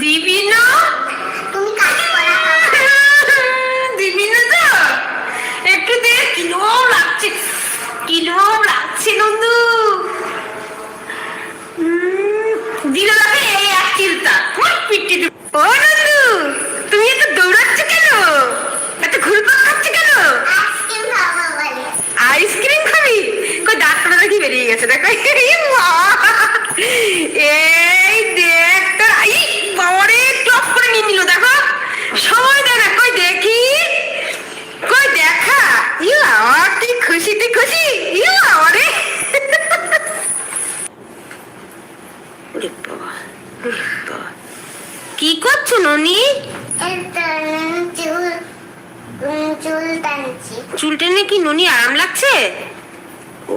দিবি না? তুমি কাজ করা দিবি না তো? একটু দে কিলো লাগছে। কিলো লাগছে নন্দু। দিল লাগে এই এক চিন্তা পিটি ও নন্দু তুমি এত দৌড়াচ্ছ কেন? এত ঘুরপাক খাচ্ছ কেন? আইসক্রিম খাব কই ডাক্তার দেখি বেরিয়ে গেছে দেখো। এই মা! এই দেখ তোর আই বাবারে টপ করে নিয়ে নিল দেখো সময় দে না কই দেখি কই দেখা ইউ আমার তুই খুশি তুই খুশি ইউ আমারে ওরে বাবা ওরে বাবা। কি করছ ননি এটা চুল উম, চুল টানছি চুল টেনে কি ননি আরাম লাগছে ও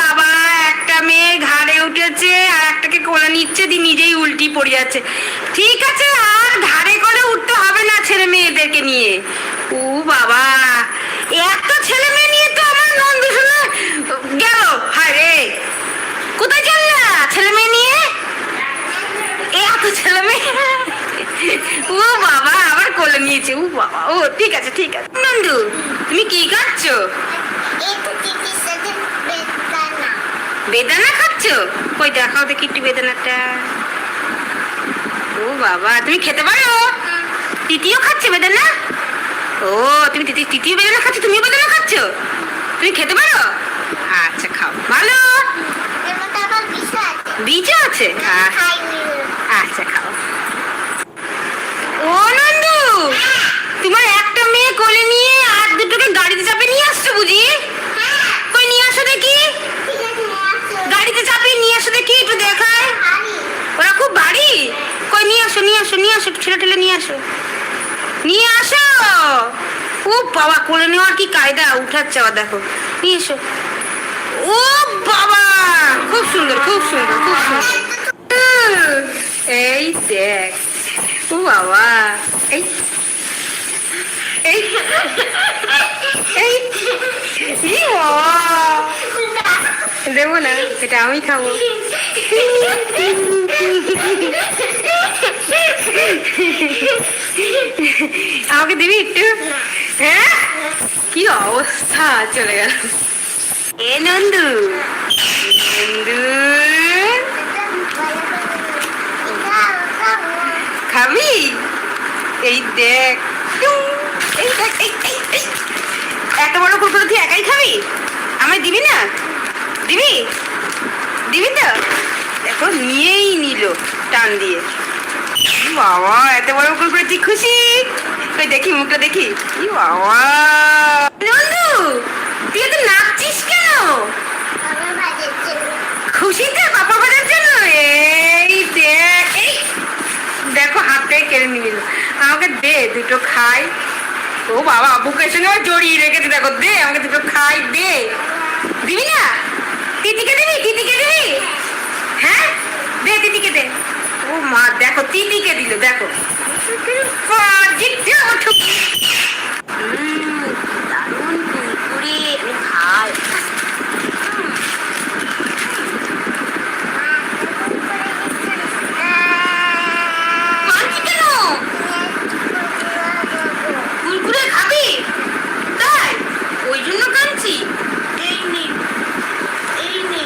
বাবা, একটা মেয়ে ঘাড়ে উঠেছে আর একটাকে কোলে নিচ্ছে দি নিজেই উল্টি পড়ে যাচ্ছে। ঠিক আছে, আর ঘাড়ে করে উঠতে হবে না ছেলে মেয়েদেরকে নিয়ে। ও বাবা, এত ছেলে মেয়ে নিয়ে তো আমার নন্দু শুনে গেল। হায় কোথায় চললা ছেলে মেয়ে নিয়ে? এত ছেলে মেয়ে। ও বাবা, আবার কোলে নিয়েছে। ও বাবা, ও, ঠিক আছে ঠিক আছে। নন্দু, তুমি কি খাচ্ছো বেদানা খাচ্ছ? কই, দেখাও দেখি একটু বেদানাটা। ও বাবা, তুমি খেতে পারো? তৃতীয় খাচ্ছে বেদানা? ও, তুমি তৃতীয় বেদানা খাচ্ছ, তুমিও বেদানা খাচ্ছ? তুমি খেতে পারো? আচ্ছা খাও। ভালো? বীজও আছে? আচ্ছা খাও। ও, নন্দু! তোমার একটা মেয়ে কোলে নিয়ে আর দুটোকে গাড়িতে চাপে নিয়ে আসছো বুঝি কই নিয়ে আসো দেখি ঠিক আছে আসো গাড়িতে চাপিয়ে নিয়ে আসো দেখি একটু দেখায় ওরা খুব ভারী। কই, নিয়ে আসো নিয়ে আসো নিয়ে আসো, একটু ঠেলে ঠেলে নিয়ে আসো। নিয়ে আসো! ও বাবা, কোলে নেওয়ার কি কায়দা? উঠাচ্ছে আবার দেখো। নিয়ে এসো। ও বাবা! খুব সুন্দর খুব সুন্দর খুব সুন্দর। এই দেখ। ও বাবা। এই এই ই বাবা। দেবো না এটা আমি খাব। আমাকে দিবি একটু? হ্যাঁ? কি অবস্থা? চলে গেল। এ নন্দু। নন্দু। খাবি? এই দেখ। টুং, এই বড় কুরকুরে তুই একাই খাবি? আমায় দিবি না? দিবি? দিবি তো? দেখো, নিয়েই নিল টান দিয়ে। বাবা, এত বড় কুরকুরে তুই খুশি? কই, দেখি, মুখটা দেখি। ই বাবা। নন্দু, তুই তো নাচছিস কেন? খুশিতে পাপা বাজার জন্য? এই দেখ, এই। দেখো হাতে কেড়ে নিল। আমাকে দে, দুটো খাই। ও বাবা, বুকের সঙ্গে জড়িয়ে রেখেছে, দেখো, দে, আমাকে দুটো খাই, দে। দিবি না? তিতিকে দিবি? তিতিকে দিবি? হ্যাঁ? দে তিতিকে দে। ও মা, দেখো, তিতিকে দিল, দেখো। দারুণ কুরকুরে আমি খাই কাঁদছি কেন কুরকুরে খাবি তাই ওই জন্য কাঁদছি এই নে এই নে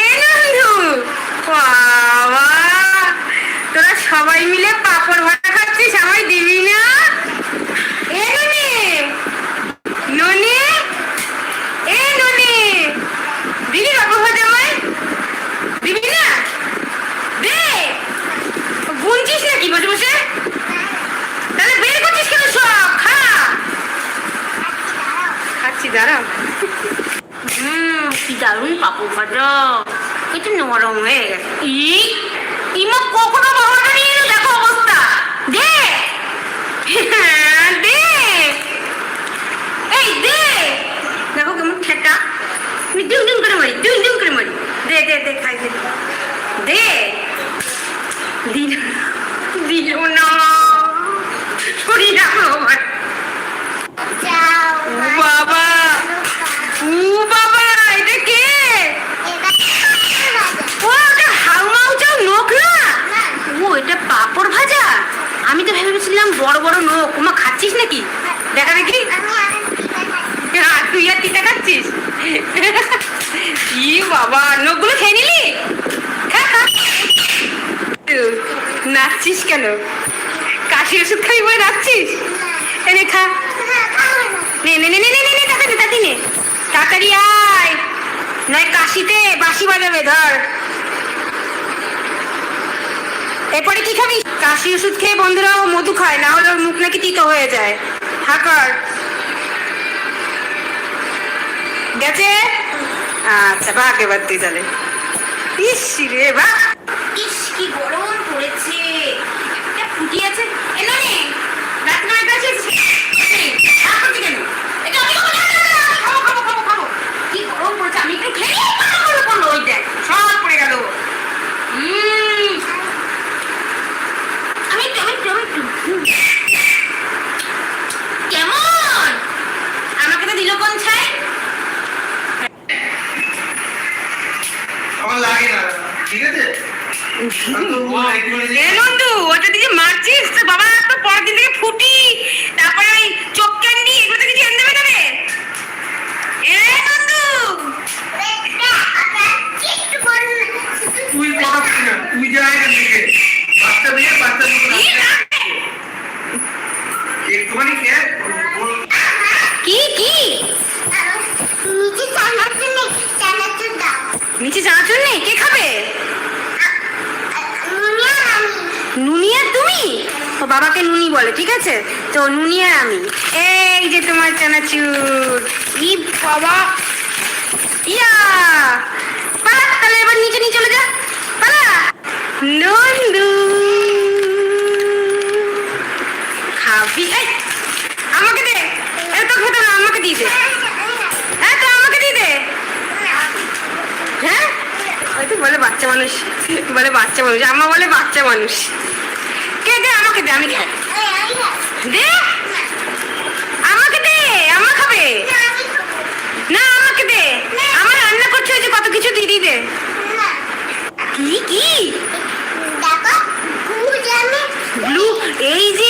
এই নন্দু বাবা তোরা সবাই মিলে পাপড় ভাজা খাচ্ছিস আমায় দিবি না এ ননি ননি এ ননি দিবি পাপড় ভাজা আমায় দিবি না দে গুনছিস নাকি বসে বসে তাহলে বের করছিস কেন সব খা খাচ্ছি দাঁড়াও। হুম কি দারুণ পাপড় ভাজা। নরম হয়ে গেছে। ই ইমা কখনো বাবাটা নিয়ে এলো? দেখো অবস্থা। দে। হ্যাঁ, দে। এই দে। দেখো কেমন ঠেটা আমি ডিম ডিম করে মারি ডিম ডিম করে মারি। দে দে দে খাই দে। দে। দিল দিল না শরীর রাখো আমার যাও ও বাবা ও বাবা এটা কে ও ওটা হাউমাউ চাও নোক না ও এটা পাপড় ভাজা আমি তো ভেবেছিলাম বড় বড় নোক ওমা খাচ্ছিস নাকি দেখা দেখি হ্যাঁ, তুই আর তিতা খাচ্ছিস ই বাবা নোকগুলো খেয়ে নিলি খা, খা। নাচছিস কেন? কাশি ওষুধ খাবি বলে নাচছিস এনে খা। নে নে নে নে নে নে নে তাড়াতাড়ি আয়। নয় কাশিতে বাঁশি বাজাবে ধর। এরপরে কি খাবি? কাশি ওষুধ খেয়ে বন্ধুরা ও মধু খায়, না হলে ওর মুখ নাকি তিতো হয়ে যায়। হাকার গেছে? আচ্ছা ভাগ এবার তুই তাহলে। ইস রে বা ইস, কি গরম পড়েছে। একটা ফুটি আছে এলো নে রাত নয় বাজে রাগ করছি কেন? এটা আমি খাব, খাব, খাব, খাব, খাব। কি গরম পড়েছে? আমি একটু খেয়ে নিই, পড়ল, পড়ল, পড়ল, ওই দেখ, সব পড়ে গেল। আমি একটু, একটু, একটু। কেমন? আমাকে তো দিল কোন ছাই? আমার লাগে না। ঠিক আছে আমি তো বলব একটুখানি এ নন্দু ওটা দিকে মারছিস তো বাবা তো পরের দিন থেকে ফুটি তারপরে ওই চোখ ক্যান্ডি এগুলো থেকে কিছু এনে দেবে তবে এ নন্দু তুই পড়াচ্ছি না তুই যা এখান থেকে বাচ্চা মেয়ে বাচ্চা কি রাখবে? একটুখানি খেয়ে কি কি নিচে চানাচুর নেই চানাচুর দাও নিচে চানাচুর নেই কে খাবে নুনিয়া আমি নুনিয়া তুমি ও বাবাকে নুনি বলে ঠিক আছে তো নুনিয়া আমি। এই যে তোমার চানাচুর। ই বাবা। ইয়া! পালা, তাহলে এবার নিচে নিয়ে চলে যা। পালা। নন্দু। খাবি? আমাকে দে। এই তো খেতে না, আমাকে দিয়ে দে। হ্যাঁ আমাকে দিয়ে দে। হ্যাঁ? ওই তো বলে বাচ্চা মানুষ। বলে বাচ্চা মানুষ। আমা বলে বাচ্চা মানুষ। কে দে আমাকে দে, আমি খাই। দে। আমাকে দে আমার খাবে। না আমাকে দে। আমার রান্না করছে যে কত কিছু দিদি দে। কি কি? ব্লু এই যে